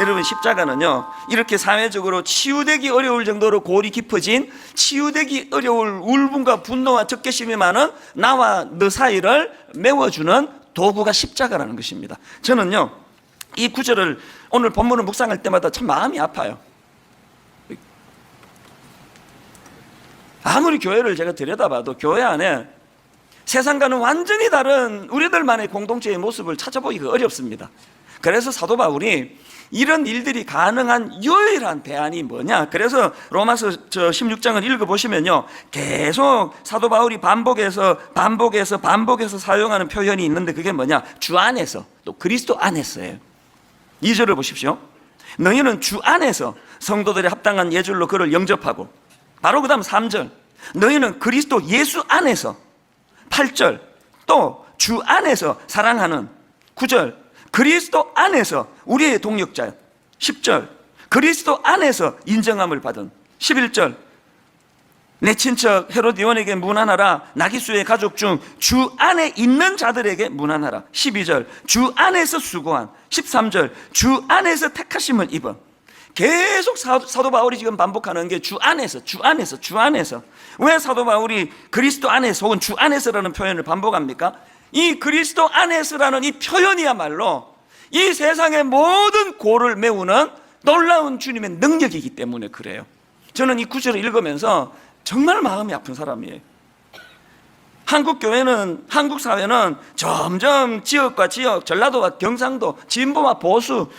여러분 십자가는요 이렇게 사회적으로 치유되기 어려울 정도로 골이 깊어진 치유되기 어려울 울분과 분노와 적개심이 많은 나와 너 사이를 메워주는 도구가 십자가라는 것입니다 저는요 이 구절을 오늘 본문을 묵상할 때마다 참 마음이 아파요 아무리 교회를 제가 들여다봐도 교회 안에 세상과는 완전히 다른 우리들만의 공동체의 모습을 찾아보기가 어렵습니다. 그래서 사도 바울이 이런 일들이 가능한 유일한 대안이 뭐냐? 그래서 로마서 저 16장을 읽어 보시면요. 계속 사도 바울이 반복해서 반복해서 반복해서 사용하는 표현이 있는데 그게 뭐냐? 주 안에서 또 그리스도 안에서예요. 2절을 보십시오. 너희는 주 안에서 성도들의 합당한 예절로 그를 영접하고 바로 그다음 3절. 너희는 그리스도 예수 안에서 8절 또 주 안에서 사랑하는 9절 그리스도 안에서 우리의 동역자 10절. 그리스도 안에서 인정함을 받은. 11절. 내 친척 헤로디온에게 문안하라. 나기수의 가족 중 주 안에 있는 자들에게 문안하라. 12절. 주 안에서 수고한. 13절. 주 안에서 택하심을 입은 계속 사도 바울이 지금 반복하는 게 주 안에서 주 안에서 주 안에서. 왜 사도 바울이 그리스도 안에서 혹은 주 안에서라는 표현을 반복합니까? 이 그리스도 안에서라는 이 표현이야말로 이 세상의 모든 고를 메우는 놀라운 주님의 능력이기 때문에 그래요 저는 이 구절을 읽으면서 정말 마음이 아픈 사람이에요 한국 교회는 한국 사회는 점점 지역과 지역, 전라도와 경상도, 진보와 보수,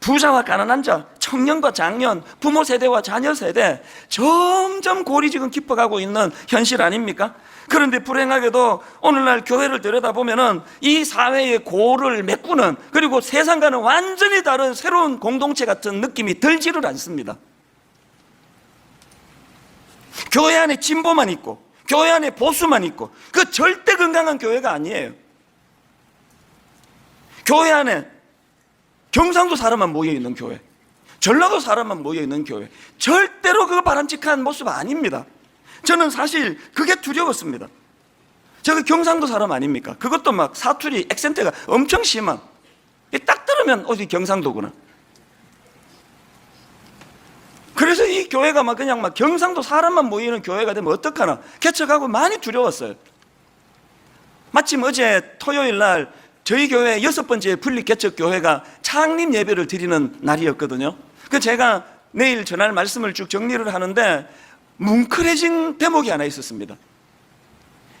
부자와 가난한 자, 청년과 장년, 부모 세대와 자녀 세대 점점 골이 지금 깊어가고 있는 현실 아닙니까? 그런데 불행하게도 오늘날 교회를 들여다보면은 이 사회의 골을 메꾸는 그리고 세상과는 완전히 다른 새로운 공동체 같은 느낌이 들지를 않습니다. 교회 안에 진보만 있고 교회 안에 보수만 있고 그 절대 건강한 교회가 아니에요. 교회 안에 경상도 사람만 모여 있는 교회, 전라도 사람만 모여 있는 교회, 절대로 그 바람직한 모습 아닙니다. 저는 사실 그게 두려웠습니다. 제가 경상도 사람 아닙니까? 그것도 막 사투리, 액센트가 엄청 심한. 딱 들으면 어디 경상도구나. 그래서 이 교회가 막 그냥 막 경상도 사람만 모이는 교회가 되면 어떡하나 개척하고 많이 두려웠어요. 마침 어제 토요일 날 저희 교회 여섯 번째 분립 개척 교회가 창립 예배를 드리는 날이었거든요. 그 제가 내일 전할 말씀을 쭉 정리를 하는데 뭉클해진 대목이 하나 있었습니다.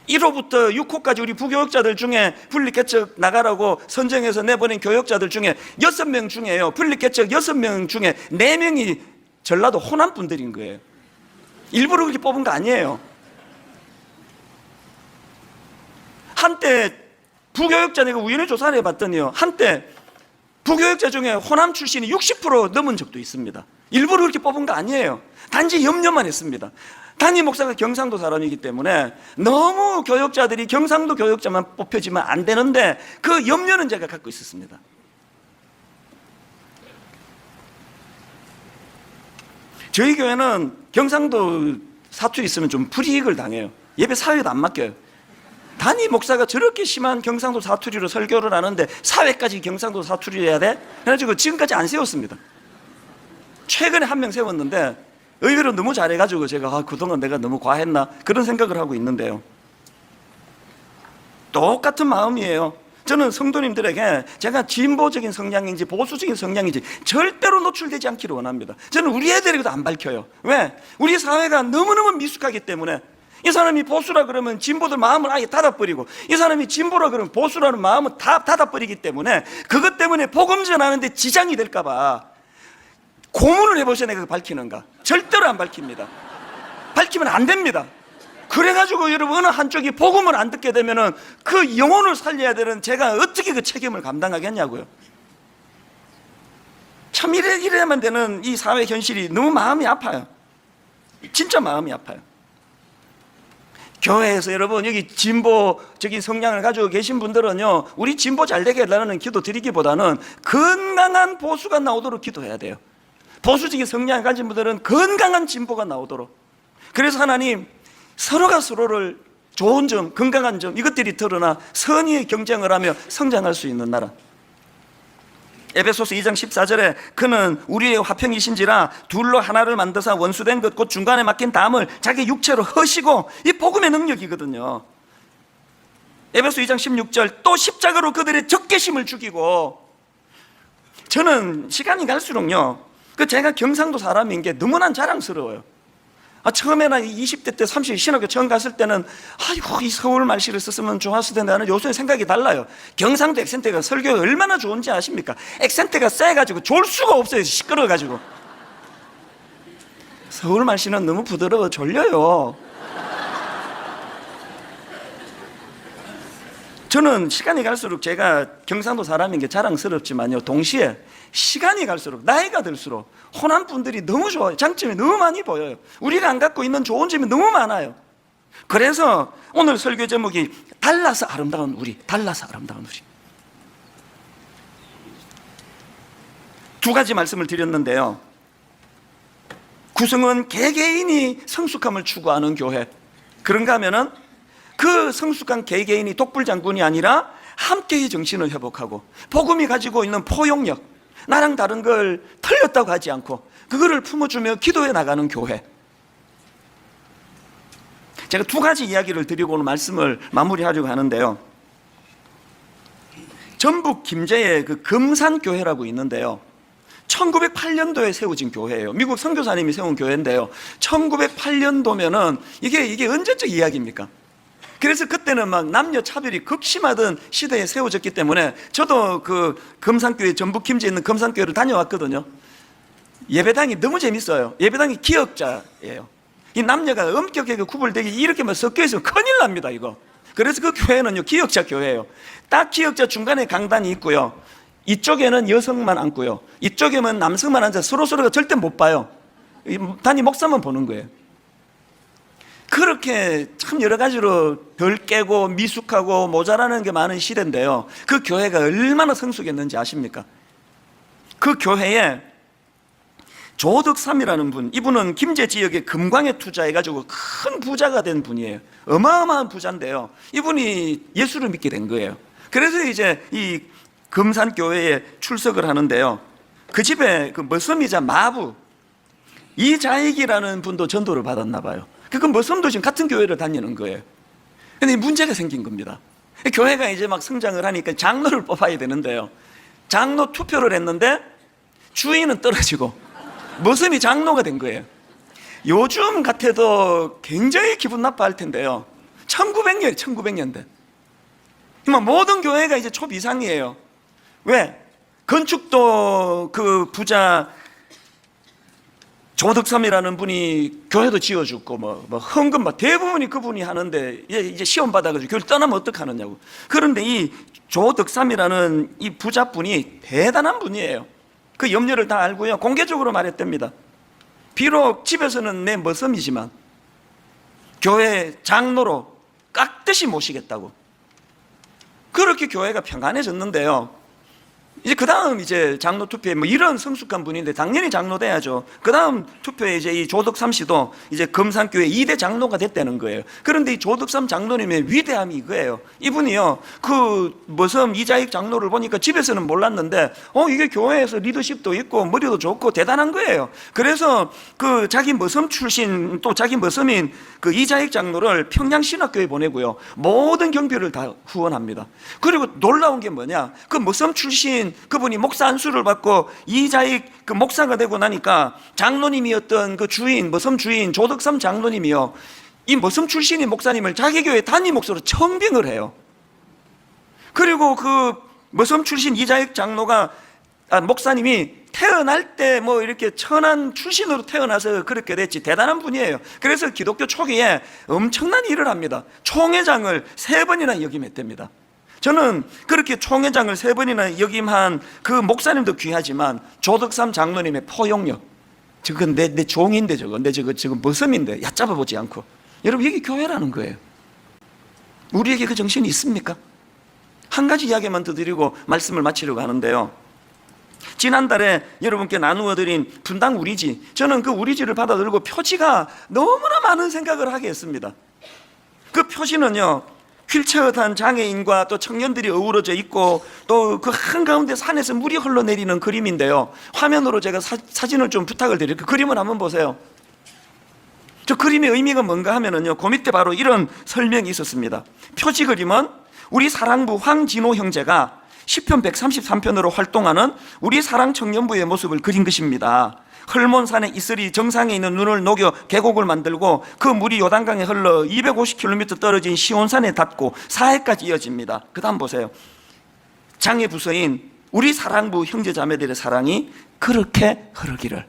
1호부터 6호까지 우리 부교육자들 중에 분립개척 나가라고 선정해서 내보낸 교육자들 중에 6명 중에요. 분립개척 6명 중에 4명이 전라도 호남 분들인 거예요. 일부러 그렇게 뽑은 거 아니에요. 한때 부교육자 내가 우연히 조사를 해봤더니요. 한때 부교육자 중에 호남 출신이 60% 넘은 적도 있습니다. 일부러 그렇게 뽑은 거 아니에요. 단지 염려만 했습니다. 담임 목사가 경상도 사람이기 때문에 너무 교육자들이 경상도 교육자만 뽑혀지면 안 되는데 그 염려는 제가 갖고 있었습니다. 저희 교회는 경상도 사투리 있으면 좀 불이익을 당해요. 예배 사회도 안 맡겨요. 단임 목사가 저렇게 심한 경상도 사투리로 설교를 하는데 사회까지 경상도 사투리 해야 돼? 그래가지고 지금까지 안 세웠습니다. 최근에 한 명 세웠는데 의외로 너무 잘해가지고 제가 아, 그동안 내가 너무 과했나 그런 생각을 하고 있는데요. 똑같은 마음이에요. 저는 성도님들에게 제가 진보적인 성향인지 보수적인 성향인지 절대로 노출되지 않기를 원합니다. 저는 우리 애들에게도 안 밝혀요. 왜? 우리 사회가 너무너무 미숙하기 때문에 이 사람이 보수라 그러면 진보들 마음을 아예 닫아버리고 이 사람이 진보라 그러면 보수라는 마음을 다 닫아버리기 때문에 그것 때문에 복음 전하는데 지장이 될까봐 고문을 해보셔야 내가 밝히는가. 절대로 안 밝힙니다. 밝히면 안 됩니다. 그래가지고 여러분 어느 한쪽이 복음을 안 듣게 되면은 그 영혼을 살려야 되는 제가 어떻게 그 책임을 감당하겠냐고요. 참 이래, 이래야만 되는 이 사회 현실이 너무 마음이 아파요. 진짜 마음이 아파요. 교회에서 여러분 여기 진보적인 성향을 가지고 계신 분들은요 우리 진보 잘 되게 해달라는 기도 드리기보다는 건강한 보수가 나오도록 기도해야 돼요 보수적인 성향을 가진 분들은 건강한 진보가 나오도록 그래서 하나님 서로가 서로를 좋은 점 건강한 점 이것들이 드러나 선의의 경쟁을 하며 성장할 수 있는 나라 에베소서 2장 14절에 그는 우리의 화평이신지라 둘로 하나를 만드사 원수된 것 곧 중간에 막힌 담을 자기 육체로 허시고 이 복음의 능력이거든요. 에베소 2장 16절 또 십자가로 그들의 적개심을 죽이고 저는 시간이 갈수록요 그 제가 경상도 사람인 게 너무나 자랑스러워요. 아, 처음에는 20대 때 30대 신학교 처음 갔을 때는 아이고 이 서울 말씨를 썼으면 좋았을 텐데 나는 요새 생각이 달라요. 경상도 액센트가 설교가 얼마나 좋은지 아십니까? 액센트가 세가지고 졸 수가 없어요 시끄러워가지고. 서울 말씨는 너무 부드러워 졸려요 저는 시간이 갈수록 제가 경상도 사람인 게 자랑스럽지만요. 동시에 시간이 갈수록 나이가 들수록 호남 분들이 너무 좋아요. 장점이 너무 많이 보여요. 우리가 안 갖고 있는 좋은 점이 너무 많아요. 그래서 오늘 설교 제목이 달라서 아름다운 우리, 달라서 아름다운 우리. 두 가지 말씀을 드렸는데요. 구성은 개개인이 성숙함을 추구하는 교회. 그런가 하면은 그 성숙한 개개인이 독불 장군이 아니라 함께의 정신을 회복하고 복음이 가지고 있는 포용력, 나랑 다른 걸 틀렸다고 하지 않고 그거를 품어주며 기도해 나가는 교회. 제가 두 가지 이야기를 드리고 오늘 말씀을 마무리하려고 하는데요. 전북 김제에 그 금산교회라고 있는데요. 1908년도에 세워진 교회예요. 미국 선교사님이 세운 교회인데요. 1908년도면은 이게 이게 언제적 이야기입니까? 그래서 그때는 막 남녀 차별이 극심하던 시대에 세워졌기 때문에 저도 그 금산교회 전북 김제에 있는 금산교회를 다녀왔거든요. 예배당이 너무 재밌어요. 예배당이 기억자예요. 이 남녀가 엄격하게 구분되게 이렇게만 섞여 있으면 큰일 납니다, 이거. 그래서 그 교회는요, 기억자 교회예요. 딱 기억자 중간에 강단이 있고요. 이쪽에는 여성만 앉고요. 이쪽에는 남성만 앉아 서로 서로가 절대 못 봐요. 이 단위 목사만 보는 거예요. 그렇게 참 여러 가지로 덜 깨고 미숙하고 모자라는 게 많은 시대인데요. 그 교회가 얼마나 성숙했는지 아십니까? 그 교회에 조덕삼이라는 분, 이분은 김제 지역에 금광에 투자해가지고 큰 부자가 된 분이에요. 어마어마한 부자인데요. 이분이 예수를 믿게 된 거예요. 그래서 이제 이 금산교회에 출석을 하는데요. 그 집에 그 머슴이자 마부, 이자익이라는 분도 전도를 받았나 봐요. 그 머슴도 지금 같은 교회를 다니는 거예요. 근데 문제가 생긴 겁니다. 교회가 이제 막 성장을 하니까 장로를 뽑아야 되는데요. 장로 투표를 했는데 주인은 떨어지고 머슴이 장로가 된 거예요. 요즘 같아도 굉장히 기분 나빠할 텐데요. 1900년, 1900년대. 모든 교회가 이제 초비상이에요. 왜? 건축도 그 부자 조덕삼이라는 분이 교회도 지어줬고 뭐, 뭐 헌금 막 대부분이 그분이 하는데 이제 시험 받아가지고 교회 떠나면 어떡하느냐고. 그런데 이 조덕삼이라는 이 부자분이 대단한 분이에요. 그 염려를 다 알고요. 공개적으로 말했답니다. 비록 집에서는 내 머슴이지만 교회 장로로 깍듯이 모시겠다고. 그렇게 교회가 평안해졌는데요. 이제 그 다음 이제 장로 투표에 뭐 이런 성숙한 분인데 당연히 장로 돼야죠. 그 다음 투표에 이제 이 조덕삼 씨도 이제 금산교회 2대 장로가 됐다는 거예요. 그런데 이 조덕삼 장로님의 위대함이 이거예요. 이분이요, 그 머슴 이자익 장로를 보니까 집에서는 몰랐는데, 어, 이게 교회에서 리더십도 있고 머리도 좋고 대단한 거예요. 그래서 그 자기 머슴 출신 또 자기 머슴인 그 이자익 장로를 평양신학교에 보내고요. 모든 경비를 다 후원합니다. 그리고 놀라운 게 뭐냐. 그 머슴 출신 그분이 목사 안수를 받고 이자익 그 목사가 되고 나니까 장로님이었던 그 주인, 머슴 주인 조덕삼 장로님이요. 이 머슴 출신인 목사님을 자기 교회 단임 목사로 청빙을 해요. 그리고 그 머슴 출신 이자익 장로가 아, 목사님이 태어날 때 뭐 이렇게 천한 출신으로 태어나서 그렇게 됐지 대단한 분이에요. 그래서 기독교 초기에 엄청난 일을 합니다. 총회장을 세 번이나 역임했답니다. 저는 그렇게 총회장을 세 번이나 역임한 그 목사님도 귀하지만 조덕삼 장로님의 포용력 저건 내, 내 종인데 저거 내 저거 지금 머슴인데 얕잡아 보지 않고 여러분 이게 교회라는 거예요. 우리에게 그 정신이 있습니까? 한 가지 이야기만 더 드리고 말씀을 마치려고 하는데요. 지난달에 여러분께 나누어 드린 분당 우리지 저는 그 우리지를 받아들고 표지가 너무나 많은 생각을 하게 했습니다 그 표지는요 휠체어 탄 장애인과 또 청년들이 어우러져 있고 또 그 한가운데 산에서 물이 흘러내리는 그림인데요. 화면으로 제가 사, 사진을 좀 부탁을 드릴게요. 그 그림을 한번 보세요. 저 그림의 의미가 뭔가 하면은요. 그 밑에 바로 이런 설명이 있었습니다. 표지 그림은 우리 사랑부 황진호 형제가 10편 133편으로 활동하는 우리 사랑 청년부의 모습을 그린 것입니다. 헐몬산의 이슬이 정상에 있는 눈을 녹여 계곡을 만들고 그 물이 요단강에 흘러 250km 떨어진 시온산에 닿고 사해까지 이어집니다. 그 다음 보세요. 장애 부서인 우리 사랑부 형제 자매들의 사랑이 그렇게 흐르기를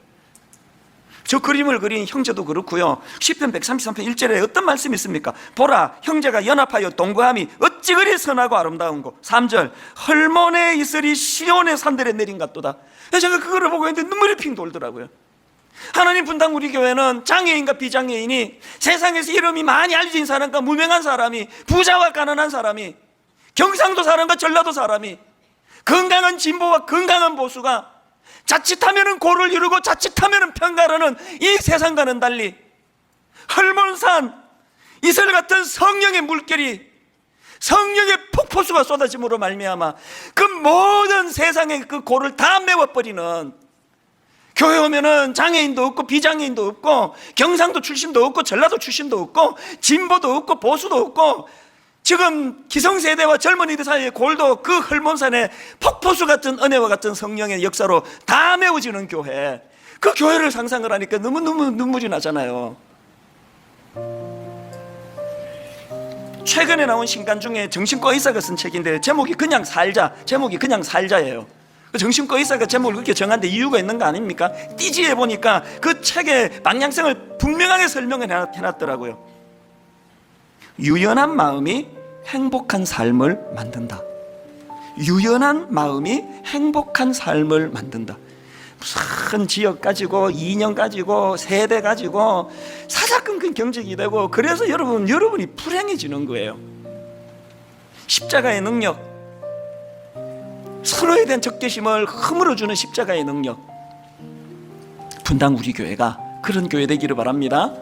저 그림을 그린 형제도 그렇고요. 10편 133편 1절에 어떤 말씀이 있습니까? 보라 형제가 연합하여 동거함이 어찌 그리 선하고 아름다운 고 3절 헐몬의 이슬이 시온의 산들에 내린 같도다 제가 그거를 보고 있는데 눈물이 핑 돌더라고요 하나님 분당 우리 교회는 장애인과 비장애인이 세상에서 이름이 많이 알려진 사람과 무명한 사람이 부자와 가난한 사람이 경상도 사람과 전라도 사람이 건강한 진보와 건강한 보수가 자칫하면은 고를 이루고 자칫하면은 평가라는 이 세상과는 달리 헐몬산 이슬 같은 성령의 물결이 성령의 폭포수가 쏟아짐으로 말미암아 그 모든 세상의 그 고를 다 메워버리는 교회 오면은 장애인도 없고 비장애인도 없고 경상도 출신도 없고 전라도 출신도 없고 진보도 없고 보수도 없고 지금 기성세대와 젊은이들 사이의 골도 그 헐몬산의 폭포수 같은 은혜와 같은 성령의 역사로 다 메워지는 교회. 그 교회를 상상을 하니까 너무너무 눈물이 나잖아요. 최근에 나온 신간 중에 정신과 의사가 쓴 책인데 제목이 그냥 살자 제목이 그냥 살자예요. 그 정신과 의사가 제목을 그렇게 정한 데 이유가 있는 거 아닙니까? 띠지에 보니까 그 책의 방향성을 분명하게 설명을 해놨- 해놨더라고요 유연한 마음이 행복한 삶을 만든다. 유연한 마음이 행복한 삶을 만든다. 무슨 지역 가지고 이념 가지고 세대 가지고 사사건건 경쟁이 되고 그래서 여러분 여러분이 불행해지는 거예요. 십자가의 능력, 서로에 대한 적대심을 허물어 주는 십자가의 능력. 분당 우리 교회가 그런 교회 되기를 바랍니다.